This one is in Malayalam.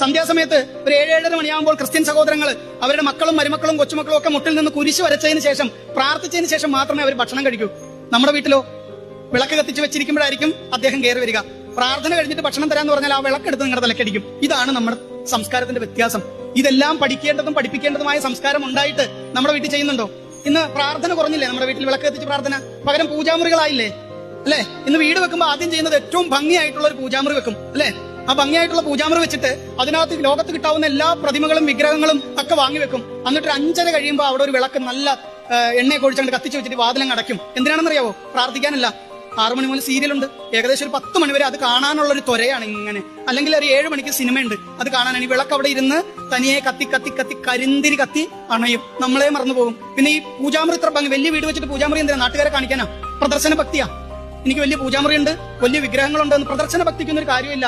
സന്ധ്യാസമയത്ത് ഒരു ഏഴ് ഏഴര മണിയാകുമ്പോൾ ക്രിസ്ത്യൻ സഹോദരങ്ങൾ അവരുടെ മക്കളും മരുമക്കളും കൊച്ചുമക്കളും ഒക്കെ മുട്ടിൽ നിന്ന് കുരിശ് വരച്ചതിന് ശേഷം പ്രാർത്ഥിച്ചതിന് ശേഷം മാത്രമേ അവർ ഭക്ഷണം കഴിക്കൂ. നമ്മുടെ വീട്ടിലോ വിളക്ക് കത്തിച്ച് വെച്ചിരിക്കുമ്പോഴായിരിക്കും അദ്ദേഹം കയറി വരിക. പ്രാർത്ഥന കഴിഞ്ഞിട്ട് ഭക്ഷണം തരാന്ന് പറഞ്ഞാൽ ആ വിളക്കെടുത്ത് നിങ്ങളുടെ തലക്കടിക്കും. ഇതാണ് നമ്മുടെ സംസ്കാരത്തിന്റെ വ്യത്യാസം. ഇതെല്ലാം പഠിക്കേണ്ടതും പഠിപ്പിക്കേണ്ടതുമായ സംസ്കാരം ഉണ്ടായിട്ട് നമ്മുടെ വീട്ടിൽ ചെയ്യുന്നുണ്ടോ? ഇന്ന് പ്രാർത്ഥന കുറഞ്ഞില്ലേ? നമ്മുടെ വീട്ടിൽ വിളക്ക് കത്തിച്ച് പ്രാർത്ഥന. പകരം പൂജാമുറികളായില്ലേ? അല്ലെ? ഇന്ന് വീട് വെക്കുമ്പോൾ ആദ്യം ചെയ്യുന്നത് ഏറ്റവും ഭംഗിയായിട്ടുള്ള ഒരു പൂജാമുറി വെക്കും. അല്ലേ? ആ ഭംഗിയായിട്ടുള്ള പൂജാമുറി വെച്ചിട്ട് അതിനകത്ത് ലോകത്ത് കിട്ടാവുന്ന എല്ലാ പ്രതിമകളും വിഗ്രഹങ്ങളും ഒക്കെ വാങ്ങിവെക്കും എന്നിട്ട് ഒരു അഞ്ചര കഴിയുമ്പോൾ അവിടെ ഒരു വിളക്ക് നല്ല എണ്ണയെ എണ്ണയൊക്കെ ഒഴിച്ചുകൊണ്ട് കത്തിച്ച് വെച്ചിട്ട് വാതിലങ്ങ് അടയ്ക്കും. എന്തിനാണെന്നറിയാവോ? പ്രാർത്ഥിക്കാനല്ല. ആറു മണി മുതൽ സീരിയൽ ഉണ്ട് ഏകദേശം ഒരു പത്ത് മണി വരെ അത് കാണാനുള്ള ഒരു ത്വരയാണ് ഇങ്ങനെ. അല്ലെങ്കിൽ ഒരു ഏഴ് മണിക്ക് സിനിമയുണ്ട്. അത് കാണാനാണ്. ഈ വിളക്ക് അവിടെ ഇരുന്ന് തനിയെ കത്തി കത്തി കത്തി കരിന്തിരി കത്തി അണയും. നമ്മളെ മറന്നു പോകും. പിന്നെ ഈ പൂജാമുറി ഇത്ര ഭംഗി വലിയ വീട് വെച്ചിട്ട് പൂജാമുറി എന്തിനാ? നാട്ടുകാരെ കാണിക്കാനാ? പ്രദർശന ഭക്തിയാ എനിക്ക് വലിയ പൂജാമുറി ഉണ്ട് വലിയ വിഗ്രഹങ്ങളുണ്ട് പ്രദർശന ഭക്തിക്കൊന്നും ഒരു കാര്യമില്ല